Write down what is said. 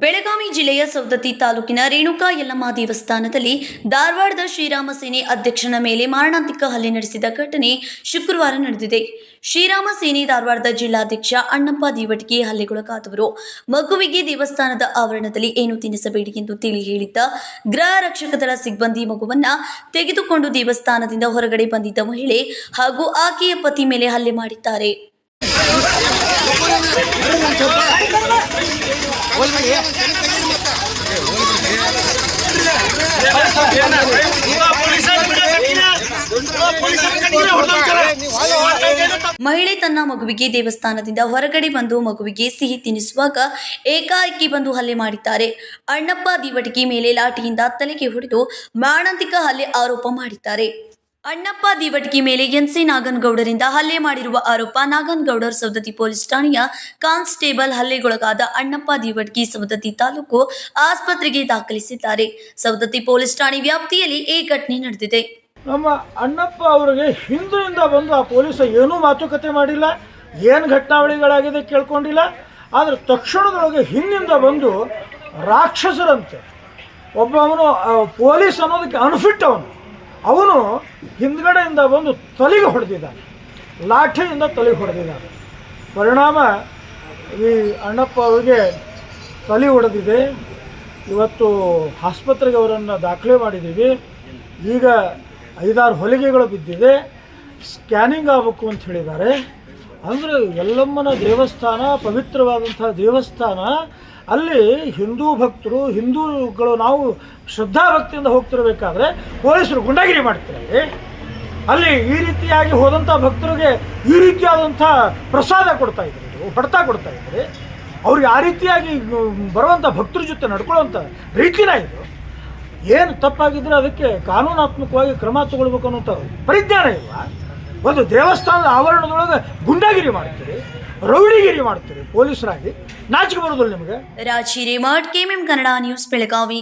ಬೆಳಗಾವಿ ಜಿಲ್ಲೆಯ ಸವದತ್ತಿ ತಾಲೂಕಿನ ರೇಣುಕಾ ಯಲ್ಲಮ್ಮ ದೇವಸ್ಥಾನದಲ್ಲಿ ಧಾರವಾಡದ ಶ್ರೀರಾಮ ಸೇನೆ ಅಧ್ಯಕ್ಷನ ಮೇಲೆ ಮಾರಣಾಂತಿಕ ಹಲ್ಲೆ ನಡೆಸಿದ ಘಟನೆ ಶುಕ್ರವಾರ ನಡೆದಿದೆ. ಶ್ರೀರಾಮ ಸೇನೆ ಧಾರವಾಡದ ಜಿಲ್ಲಾಧ್ಯಕ್ಷ ಅಣ್ಣಪ್ಪ ದೇವಟಿಗೆ ಹಲ್ಲೆಗೊಳಗಾದವರು. ಮಗುವಿಗೆ ದೇವಸ್ಥಾನದ ಆವರಣದಲ್ಲಿ ಏನು ತಿನ್ನಿಸಬೇಡಿ ಎಂದು ತಿಳಿ ಹೇಳಿದ್ದ ಗೃಹ ರಕ್ಷಕ ದಳ ಸಿಬ್ಬಂದಿ ಮಗುವನ್ನ ತೆಗೆದುಕೊಂಡು ದೇವಸ್ಥಾನದಿಂದ ಹೊರಗಡೆ ಬಂದಿದ್ದ ಮಹಿಳೆ ಹಾಗೂ ಆಕೆಯ ಪತಿ ಮೇಲೆ ಹಲ್ಲೆ ಮಾಡಿದ್ದಾರೆ. ಮಹಿಳೆ ತನ್ನ ಮಗುವಿಗೆ ದೇವಸ್ಥಾನದಿಂದ ಹೊರಗಡೆ ಬಂದು ಮಗುವಿಗೆ ಸಿಹಿ ತಿನ್ನಿಸುವಾಗ ಏಕಾಏಕಿ ಬಂದು ಹಲ್ಲೆ ಮಾಡಿದ್ದಾರೆ ಅಣ್ಣಪ್ಪ ದಿವಟಿಗೆ ಮೇಲೆ ಲಾಠಿಯಿಂದ ತಲೆಗೆ ಹೊಡೆದು ಮಾರಣಾಂತಿಕ ಹಲ್ಲೆ ಆರೋಪ ಮಾಡಿದ್ದಾರೆ ಅಣ್ಣಪ್ಪ ದಿವಟ್ಗಿ ಮೇಲೆ ಎನ್ಸಿ ನಾಗನಗೌಡರಿಂದ ಹಲ್ಲೆ ಮಾಡಿರುವ ಆರೋಪ ನಾಗನಗೌಡರ್ ಸವದತ್ತಿ ಪೊಲೀಸ್ ಠಾಣೆಯ ಕಾನ್ಸ್ಟೇಬಲ್ ಹಲ್ಲೆಗೊಳಗಾದ ಅಣ್ಣಪ್ಪ ದಿವಟ್ಗಿ ಸವದತ್ತಿ ತಾಲೂಕು ಆಸ್ಪತ್ರೆಗೆ ದಾಖಲಿಸಿದ್ದಾರೆ. ಸವದತ್ತಿ ಪೊಲೀಸ್ ಠಾಣೆ ವ್ಯಾಪ್ತಿಯಲ್ಲಿ ಈ ಘಟನೆ ನಡೆದಿದೆ. ನಮ್ಮ ಅಣ್ಣಪ್ಪ ಅವರಿಗೆ ಹಿಂದಿನಿಂದ ಬಂದು ಆ ಪೊಲೀಸ್ ಏನೂ ಮಾತುಕತೆ ಮಾಡಿಲ್ಲ, ಏನು ಘಟನಾವಳಿಗಳಾಗಿದೆ ಕೇಳ್ಕೊಂಡಿಲ್ಲ. ಆದರೆ ತಕ್ಷಣದೊಳಗೆ ಹಿಂದಿಂದ ಬಂದು ರಾಕ್ಷಸರಂತೆ. ಒಬ್ಬ ಅವನು ಪೊಲೀಸ್ ಅನ್ನೋದಕ್ಕೆ ಅನ್ಫಿಟ್ ಅವನು ಅವನು ಹಿಂದ್ಗಡೆಯಿಂದ ಬಂದು ತಲೆಗೆ ಹೊಡೆದಿದ್ದಾನೆ. ಲಾಠಿಯಿಂದ ತಲೆಗೆ ಹೊಡೆದಿದ್ದಾನೆ. ಪರಿಣಾಮ ಈ ಅಣ್ಣಪ್ಪ ಅವರಿಗೆ ತಲೆ ಹೊಡೆದಿದೆ ಇವತ್ತು ಆಸ್ಪತ್ರೆಗೆ ಅವರನ್ನು ದಾಖಲೆ ಮಾಡಿದ್ದೀವಿ. ಈಗ ಐದಾರು ಹೊಲಿಗೆಗಳು ಬಿದ್ದಿದೆ. ಸ್ಕ್ಯಾನಿಂಗ್ ಆಗಬೇಕು ಅಂತ ಹೇಳಿದ್ದಾರೆ. ಅಂದರೆ ಯಲ್ಲಮ್ಮನ ದೇವಸ್ಥಾನ ಪವಿತ್ರವಾದಂಥ ದೇವಸ್ಥಾನ ಅಲ್ಲಿ ಹಿಂದೂ ಭಕ್ತರು, ಹಿಂದೂಗಳು ನಾವು ಶ್ರದ್ಧಾಭಕ್ತಿಯಿಂದ ಹೋಗ್ತಿರಬೇಕಾದ್ರೆ ಪೊಲೀಸರು ಗುಂಡಾಗಿರಿ ಮಾಡ್ತಾರೆ ಅಲ್ಲಿ. ಈ ರೀತಿಯಾಗಿ ಹೋದಂಥ ಭಕ್ತರಿಗೆ ಈ ರೀತಿಯಾದಂಥ ಪ್ರಸಾದ ಕೊಡ್ತಾ ಇದ್ರು ಹೊಡೆತ ಕೊಡ್ತಾ ಇದ್ರಿ. ಅವ್ರಿಗೆ ಆ ರೀತಿಯಾಗಿ ಬರುವಂಥ ಭಕ್ತರ ಜೊತೆ ನಡ್ಕೊಳ್ಳೋವಂಥ ರೀತಿನ ಇದು. ಏನು ತಪ್ಪಾಗಿದ್ದರೆ ಅದಕ್ಕೆ ಕಾನೂನಾತ್ಮಕವಾಗಿ ಕ್ರಮ ತಗೊಳ್ಬೇಕು ಅನ್ನೋಂಥ ಪರಿಜ್ಞಾನ ಇಲ್ವಾ? ಒಂದು ದೇವಸ್ಥಾನದ ಆವರಣದೊಳಗೆ ಗುಂಡಾಗಿರಿ ಮಾಡ್ತೀರಿ, ರೌಡಿಗಿರಿ ಮಾಡ್ತೀರಿ ಪೊಲೀಸರಾಗಿ. ನಾಚಿಕೆ ಬರೋದಿಲ್ಲ ನಿಮಗೆ? ರಾಜಿ ರೇಮಾಡ್ ಕೆಎಂಎಂ ಕನ್ನಡ ನ್ಯೂಸ್ ಬೆಳಗಾವಿ.